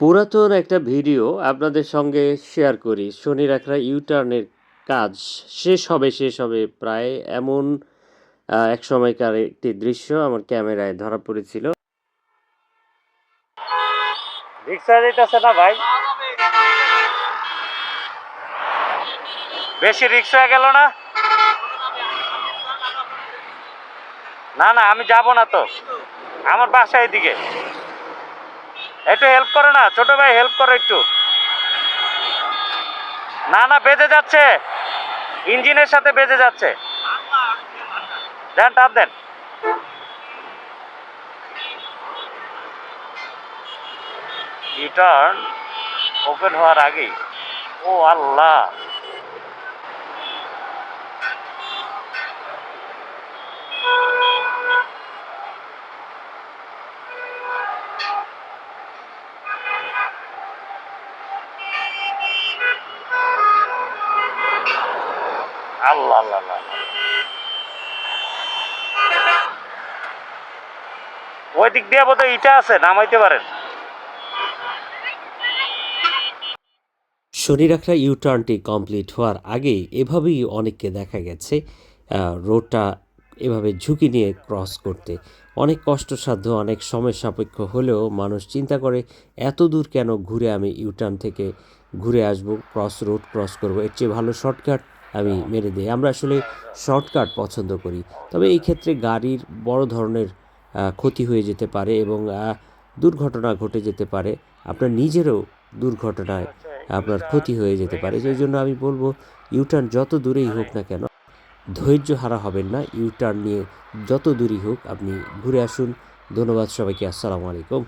পুরাতন একটা ভিডিও আপনাদের সঙ্গে শেয়ার করি। শনি রাখরা ইউটার্নের কাজ শেষ হবে শেষ হবে প্রায় এমন এক সময়কার একটি দৃশ্য আমার ক্যামেরায় ধরা পড়েছিল। বেশি রিক্সা গেল না? না না, আমি যাব না তো। আমার বাসা এদিকে। একটু হেল্প করো না, ছোট ভাই হেল্প করো একটু। না না, বেজে যাচ্ছে। ইঞ্জিনের সাথে বেজে যাচ্ছে। দেন, টাপ দেন। রিটার্ন ওপেন হওয়ার আগেই। ও আল্লাহ। আল্লাহ আল্লাহ। ওই দিক দিয়ে বোধহয় ইটা আছে, নামাইতে পারেন। শনিরাখরা ইউটার্নটি কমপ্লিট হওয়ার আগে এভাবেই অনেককে দেখা গেছে রোডটা এভাবে ঝুঁকি নিয়ে ক্রস করতে। অনেক কষ্টসাধ্য, অনেক সময় সাপেক্ষ হলেও মানুষ চিন্তা করে, এত দূর কেন ঘুরে আমি ইউটার্ন থেকে ঘুরে আসব, ক্রস রোড ক্রস করব? এর চেয়ে ভালো শর্টকাট আমি মেরে দিই। আমরা আসলে শর্টকাট পছন্দ করি। তবে এই ক্ষেত্রে গাড়ির বড় ধরনের ক্ষতি হয়ে যেতে পারে এবং দুর্ঘটনা ঘটে যেতে পারে। আপনার নিজেরও দুর্ঘটনায় আপনার ক্ষতি হয়ে যেতে পারে। সেই জন্য আমি বলব ইউটার্ন যত দূরেই হোক না কেন ধৈর্য হারা হবেন না। ইউটার্ন নিয়ে যত দূরই হোক আপনি ঘুরে আসুন। ধন্যবাদ সবাইকে। আসসালামু আলাইকুম।